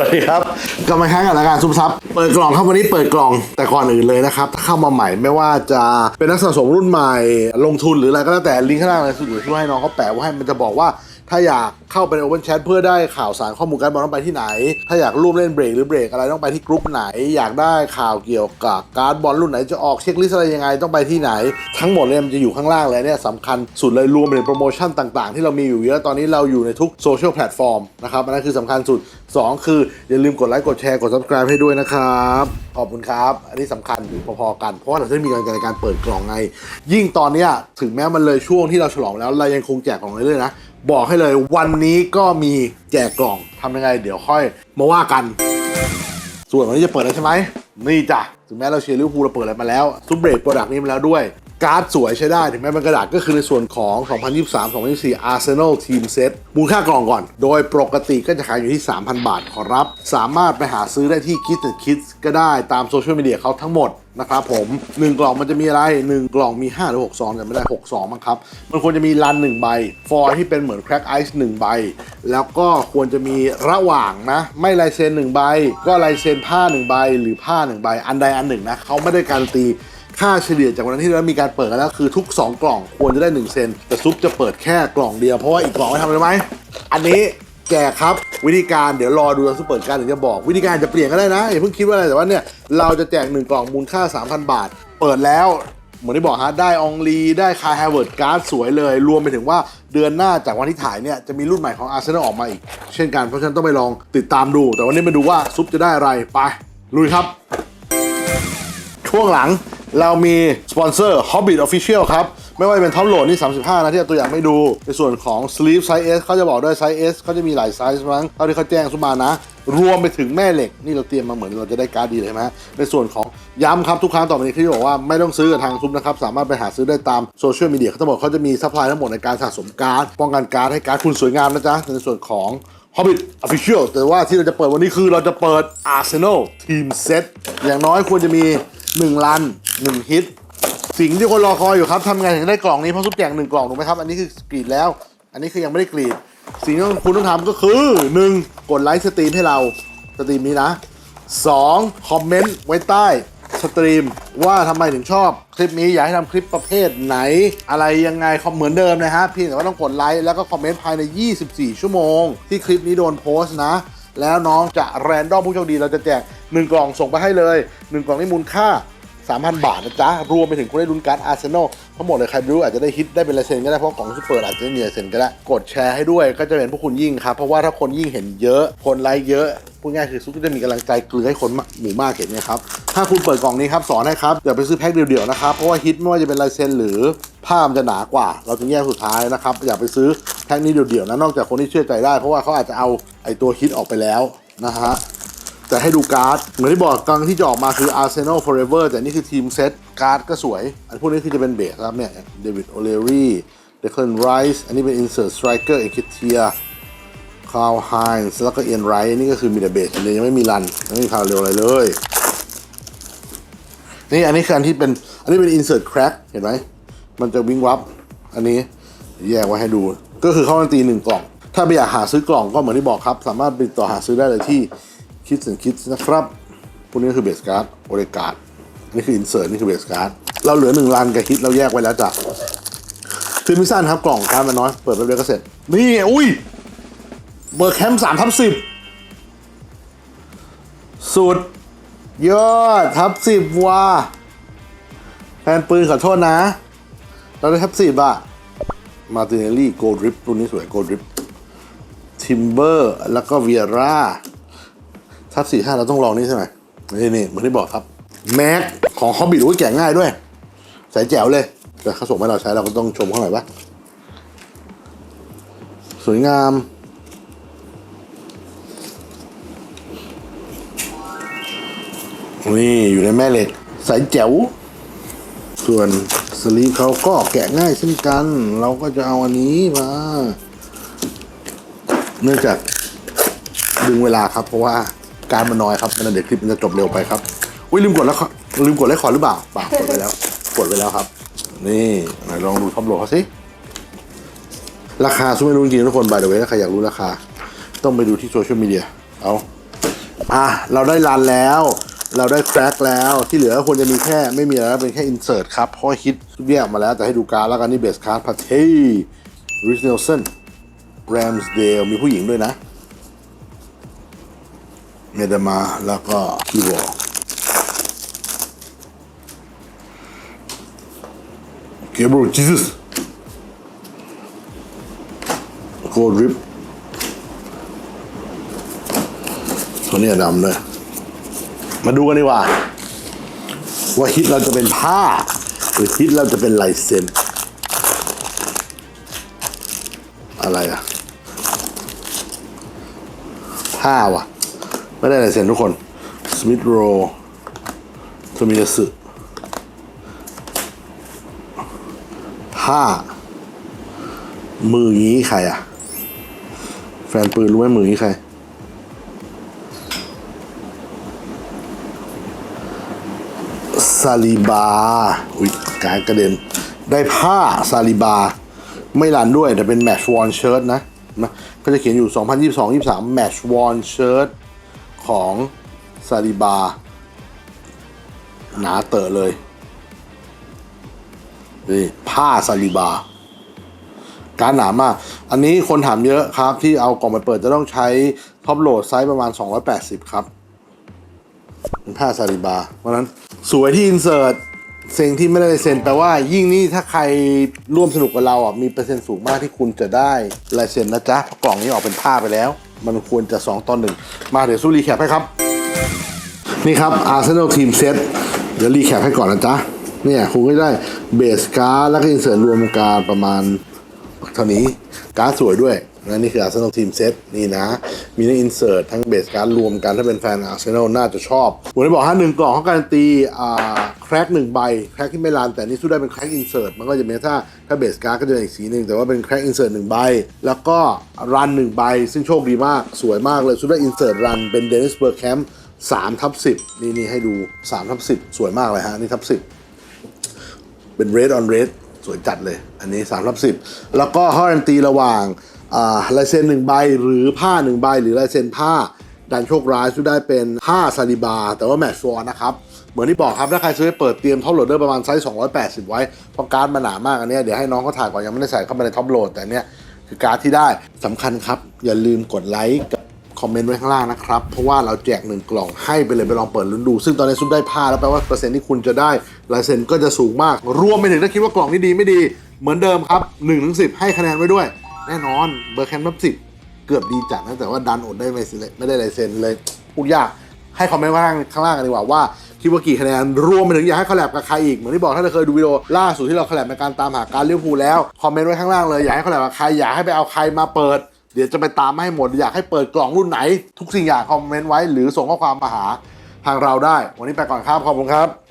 วัสดีครับกลับมาครั้งกับรายการซุปซับเปิดกล่องครับวันนี้เปิดกล่องแต่ก่อนอื่นเลยนะครับถ้าเข้ามาใหม่ไม่ว่าจะเป็นนักสะสมรุ่นใหม่ลงทุนหรืออะไรก็แล้วแต่ลิงก์ข้างล่างเลยสุดที่ให้น้องเขาแปะไว้ให้มันจะบอกว่า ถ้าอยากเข้าไปใน Open Chat เพื่อได้ข่าวสารข้อมูลการบอลต้องไปที่ไหน ถ้าอยากร่วมเล่นเบรกหรือเบรกอะไรต้องไปที่กรุ๊ปไหน อยากได้ข่าวเกี่ยวกับการบอลรุ่นไหนจะออกเช็คลิสต์อะไรยังไงต้องไปที่ไหน ทั้งหมดเลยมันจะอยู่ข้างล่างเลยเนี่ยสำคัญสุดเลยรวมไปถึงโปรโมชั่นต่างๆ ที่เรามีอยู่เยอะตอนนี้เราอยู่ในทุกโซเชียลแพลตฟอร์มนะครับอันนั้นคือสำคัญสุด 2 คืออย่าลืมกดไลค์กดแชร์กด subscribe ให้ด้วยนะครับขอบคุณครับ อันนี้สำคัญอยู่พอๆกัน เพราะว่าเราจะมีกำลังในการเปิดกล่องไง ยิ่งตอนเนี้ยถึงแม้มันเลยช่วงที่เราฉลองแล้วเรายังคงแจกกล่องเรื่อยๆนะ บอกให้เลยวันนี้ก็มีแจกกล่องทำยังไง เดี๋ยวค่อยมาว่ากัน ส่วนวันนี้จะเปิดแล้วใช่ไหมนี่จ้ะถึงแม้เราเชียร์ลิเวอร์พูลเราเปิดอะไรมาแล้วซุปเบรกโปรดักต์นี้มาแล้วด้วย การ์ดสวยใช้ได้ถึงแม้เป็นกระดาษก็คือในส่วนของ 2023-2024 Arsenal Team Set มูลค่ากล่องก่อน โดยปกติก็จะขายอยู่ที่ 3,000 บาทขอรับ สามารถไปหาซื้อได้ที่ Kids and Kids ก็ได้ตามโซเชียลมีเดียเขาทั้งหมดนะครับผม 1 กล่องมันจะมีอะไร 1 กล่องมี 5 หรือ 6 ซองแต่ไม่ได้ 6 ซองมั้งครับ มันควรจะมีรัน 1 ใบ ฟอยล์ที่เป็นเหมือนแครกไอซ์1ใบ แล้วก็ควรจะมีระหว่างนะ ไม่ลายเซ็น 1 ใบ ก็ลายเซ็นผ้า 1 ใบ หรือผ้า 1 ใบ อันใดอันหนึ่งนะเขาไม่ได้การันตี ค่าเฉลี่ยจากวันนั้นที่เรามีการเปิดกันแล้วคือทุก 2 กล่องควรจะได้ 1 เซน แต่ซุปจะเปิดแค่กล่องเดียวเพราะว่าอีกกล่องไม่ทำอะไรไหมอันนี้แจกครับวิธีการเดี๋ยวรอดูตอนซุปเปิดการถึงจะบอก วิธีการจะเปลี่ยนก็ได้นะอย่าเพิ่งคิดว่าอะไรแต่ว่าเนี่ยเราจะแจก1กล่องมูลค่า 3,000 บาท เปิดแล้วเหมือนที่บอกฮะได้องลีได้คาแฮเวิร์ดการ์ดสวยเลย รวมไปถึงว่าเดือนหน้าจากวันที่ถ่ายเนี่ย จะมีรุ่นใหม่ของอาร์เซนอลออกมาอีก เช่นกันเพราะฉะนั้นต้องไปลองติดตามดู แต่วันนี้มาดูว่าซุปจะได้อะไรไปลุยครับ ช่วงหลัง เรามีสปอนเซอร์ Hobbit Official ครับ ไม่ว่าจะเป็นท็อปโหลดนี่ 35 นะที่เอาตัวอย่างไม่ดู ในส่วนของ Sleeve Size S เขาจะบอกด้วย Size S เขาจะมีหลายไซส์มั้งเท่าที่เขาแจ้งสุมานะ รวมไปถึงแม่เหล็ก นี่เราเตรียมมาเหมือนเราจะได้การ์ดดีเลยไหมในส่วนของย้ำครับ ทุกครั้งต่อไปนี้ที่บอกว่าไม่ต้องซื้อกับทางซุปนะครับ สามารถไปหาซื้อได้ตามโซเชียลมีเดียเขาจะบอกเขาจะมีซัพพลายทั้งหมดในการสะสมการ์ดป้องกันการ์ดให้การ์ดคุณสวยงามนะจ๊ะในส่วนของ Hobbit Official แต่ว่าที่เราจะเปิดวันนี้คือเราจะเปิด Arsenal Team Set อย่างน้อยควรจะมี 1ลัน1ฮิต สิ่งที่คนรอคอยอยู่ครับทำไงถึงได้กล่องนี้เพราะซุปแจกหนึ่งกล่องถูกไหมครับอันนี้คือกรีดแล้ว อันนี้คือยังไม่ได้กรีด สิ่งที่คุณต้องทำก็คือ 1. กดไลค์สตรีมให้เราสตรีมนี้นะ 2. คอมเมนต์ไว้ใต้สตรีมว่าทำไมถึงชอบคลิปนี้อยากให้ทำคลิปประเภทไหน อะไรยังไงเหมือนเดิมนะฮะเพียงแต่ว่าต้องกดไลค์แล้วก็คอมเมนต์ภายใน 24 ชั่วโมง ที่คลิปนี้โดนโพสต์นะ แล้วน้องจะแรนดอมผู้โชคดีเราจะแจก 1 กล่องส่งไปให้เลย 1 กล่องนี้มูลค่า 3,000 บาทนะจ๊ะ รวมไปถึงคุณได้ลุ้นการ์ดอาร์เซนอลทั้งหมดเลยใครไม่รู้อาจจะได้ฮิตได้เป็นลายเซ็นก็ได้ เพราะของซุปเปอร์อาจจะไม่มีลายเซ็นก็ได้ กดแชร์ให้ด้วยก็จะเป็นพวกคุณยิ่งครับ เพราะว่าถ้าคนยิ่งเห็นเยอะ คนไลค์เยอะ พูดง่ายคือซุปก็จะมีกำลังใจเกลือให้คนหมู่มากเห็นไงครับ ถ้าคุณเปิดกล่องนี้ครับสอนให้ครับอย่าไปซื้อแพ็คเดียวๆนะครับ เพราะว่าฮิตไม่ว่าจะเป็นลายเซ็นหรือผ้ามันจะหนากว่า เราจึงแยกสุดท้ายนะครับ อย่าไปซื้อแพ็คนี้เดียวๆนะ นอกจากคนที่เชื่อใจได้ เพราะว่าเขาอาจจะเอาไอตัวฮิตออกไปแล้วนะฮะ แต่ให้ดูการ์ด เหมือนที่บอกกลางที่จะออกมาคือ Arsenal Forever แต่นี่คือทีมเซตการ์ดก็สวย อันพวกนี้คือจะเป็นเบสครับเนี่ยเดวิดโอเลรี่เดค l นไรส์อันนี้เป็น Insert Striker เอคิเทียคาวไฮน์แล้วก็เอียนไรท์นี่ก็คือมีแต่เบสเลยยังไม่มีรันไม่มีคาวเร็วอะไรเลยนี่อันนี้คืออันที่เป็นอันนี้เป็น Insert Crack เห็นไหมมันจะวิ่งวับอันนี้แยกไว้ให้ดู ก็คือเข้ามาตีหนึ่งกล่อง ถ้าไม่อยากหาซื้อกล่องก็เหมือนที่บอกครับ สามารถติดต่อหาซื้อได้เลยที่ คิดสินคิดนะครับ พวกนี้คือเบสการ์ดโอเรการ์ดนี่คืออินเสิร์ตนี่คือเบสการ์ดเราเหลือหนึ่งรันกับฮิตเราแยกไว้แล้วจ้ะคือมิสั้นครับกล่องการ์ดมันน้อย เปิดแป๊บเดียวก็เสร็จ นี่อุ้ยเบอร์แคมป์สามทับสิบสุดยอดทับสิบว่ะแฟนปืนขอโทษนะ เราได้ทับสิบอะมาติเนลลี่โกลดริปรุ่นนี้สวยโกลดริปทิมเบอร์แล้วก็เวียร่า ทับสี่ห้าเราต้องลองนี่ใช่ไหมนี่นี่เหมือนที่บอกครับ แม็กของฮอบบิทโอ้ยแกะง่ายด้วย ใส่แจ๋วเลย แต่เขาส่งให้เราใช้เราก็ต้องชมเขาหน่อยปะสวยงามนี่อยู่ในแม่เหล็กใส่แจ๋ว ส่วนสลีเขาก็แกะง่ายเช่นกัน เราก็จะเอาอันนี้มา เนื่องจากดึงเวลาครับเพราะว่า การมันน้อยครับมันเดี๋ยวคลิปมันจะจบเร็วไปครับอุ้ยลืมกดแล้วลืมกดไลค์ขอหรือเปล่าเปล่ากดไปแล้ว กดไปแล้วครับ นี่ไหนลองดูท็อปโหลเขาสิราคาซุไม่รู้จริงทุกคนบายเดเวถ้าใครอยากรู้ราคา ต้องไปดูที่โซเชียลมีเดียเอาอะเราได้รันแล้ว เราได้แครกแล้วที่เหลือควรจะมีแค่ไม่มีอะไรแล้วเป็นแค่อินเสิร์ตครับเพราะว่าคิดเรียกมาแล้วแต่ให้ดูการแล้วกันนี่เบสการ์ดพาเทริชเนลสันแรมสเดลมีผู้หญิงด้วยนะ เมดมาแล้วก็คีวอเกเบรจิสโกดริปตัวนี้ดำเลย มาดูกันดีกว่า ว่าฮิตเราจะเป็นผ้า หรือฮิตเราจะเป็นลายเซ็นอะไรอะผ้าว่ะ ไม่ได้ลายเซ็นทุกคนสมิธโรโทมิยาสึผ้ามืองี้ใครอะแฟนปืนรู้ไหมมืองี้ใคร ซาลิบา อุ้ยการกระเด็น ได้ผ้าซาลิบา ไม่รันด้วย แต่เป็นแมชวอนเชิ้ตนะนะก็จะเขียนอยู่ 2022 23แมชวอนเชิ้ต ของซาลิบา หนาเต๋อเลย นี่ ผ้าซาลิบา การหนามาก อันนี้คนถามเยอะครับ ที่เอากล่องมาเปิดจะต้องใช้ท็อปโหลดไซส์ประมาณ 280 ครับเป็นผ้าซาลิบา เพราะนั้นสวยที่อินเสิร์ตเซ็งที่ไม่ได้เซ็นแปลว่ายิ่งนี่ถ้าใครร่วมสนุกกับเราอะมีเปอร์เซ็นต์สูงมากที่คุณจะได้ลายเซ็นนะจ๊ะกล่องนี้ออกเป็นผ้าไปแล้ว มันควรจะ 2 ตอนหนึ่งมาเดี๋ยวสู้รีแคปให้ครับ นี่ครับอาร์เซนอลทีมเซตเดี๋ยวรีแคปให้ก่อนนะจ๊ะ เนี่ยคุณก็ได้เบสการ์ดแล้วก็อินเสิร์ตรวมการประมาณเท่านี้การ์ดสวยด้วย นะนี่คือ Arsenal Team Set นี่นะ มีทั้งอินเสิร์ตทั้งเบสการ์ดรวมกัน ถ้าเป็นแฟน Arsenal น่าจะชอบผมได้บอกฮะหนึ่งกล่องเขาการันตีอ่าแครกหนึ่งใบแครกที่ไม่ลานแต่นี่สู้ได้เป็นแครกอินเสิร์ตมันก็จะมีถ้าถ้าเบสการ์ดก็จะเป็นอีกสีหนึ่งแต่ว่าเป็นแครกอินเสิร์ตหนึ่งใบ แล้วก็รันหนึ่งใบ ซึ่งโชคดีมากสวยมากเลยสู้ได้อินเสิร์ตรันเป็นเดนิสเบอร์แคมป์สามทับสิบนี่นี่ให้ดูสามทับสิบสวยมากเลยฮะนี่ทับสิบเป็น red on red สวยจัดเลย อันนี้3ทับ10แล้วก็ข้อการันตีระหว่าง ลายเซ็นหนึ่งใบหรือผ้าหนึ่งใบหรือลายเซ็นผ้า ดันโชคร้ายซื้อได้เป็นผ้าซาลิบา แต่ว่าแมทช์วอนนะครับ เหมือนที่บอกครับ ถ้าใครซื้อไปเปิดเตรียมท็อปโหลดเดอร์ประมาณไซส์ 280 ไว้เพราะการ์ดมันหนามากอันนี้เดี๋ยวให้น้องเขาถ่ายก่อนยังไม่ได้ใส่เข้ามาในท็อปโหลดแต่เนี้ยคือการ์ดที่ได้สำคัญครับ อย่าลืมกดไลค์กับคอมเมนต์ไว้ข้างล่างนะครับ เพราะว่าเราแจกหนึ่งกล่องให้ไปเลยไปลองเปิดลุ้นดู ซึ่งตอนนี้ซุปได้ผ้าแล้วแปลว่าเปอร์เซ็นต์ที่คุณจะได้ลายเซ็นก็จะสูงมาก รวมไปถึงถ้าคิดว่ากล่องนี้ดีไม่ดี เหมือนเดิมครับ1นถึงสิให้คะแนนไว้ด้วย แน่นอนเบอร์แคมป์นับสิบเกือบดีจัดนะแต่ว่าดันอดได้ไม่เซ็นเลยไม่ได้ลายเซ็นเลยพูดยากให้คอมเมนต์ไว้ข้างข้างล่างกันดีกว่าว่าคิดว่ากี่คะแนนรวมไปถึงอยากให้คอลแลบกับใครอีกเหมือนที่บอกถ้าเราเคยดูวิดีโอล่าสุดที่เราคอลแลบในการตามหาการเลี้ยวภูแล้วคอมเมนต์ไว้ข้างล่างเลยอยากให้คอลแลบกับใครอยากให้ไปเอาใครมาเปิด เดี๋ยวจะไปตามให้หมดอยากให้เปิดกล่องรุ่นไหน ทุกสิ่งอย่างคอมเมนต์ไว้หรือส่งข้อความมาหาทางเราได้ วันนี้ไปก่อนครับขอบคุณครับ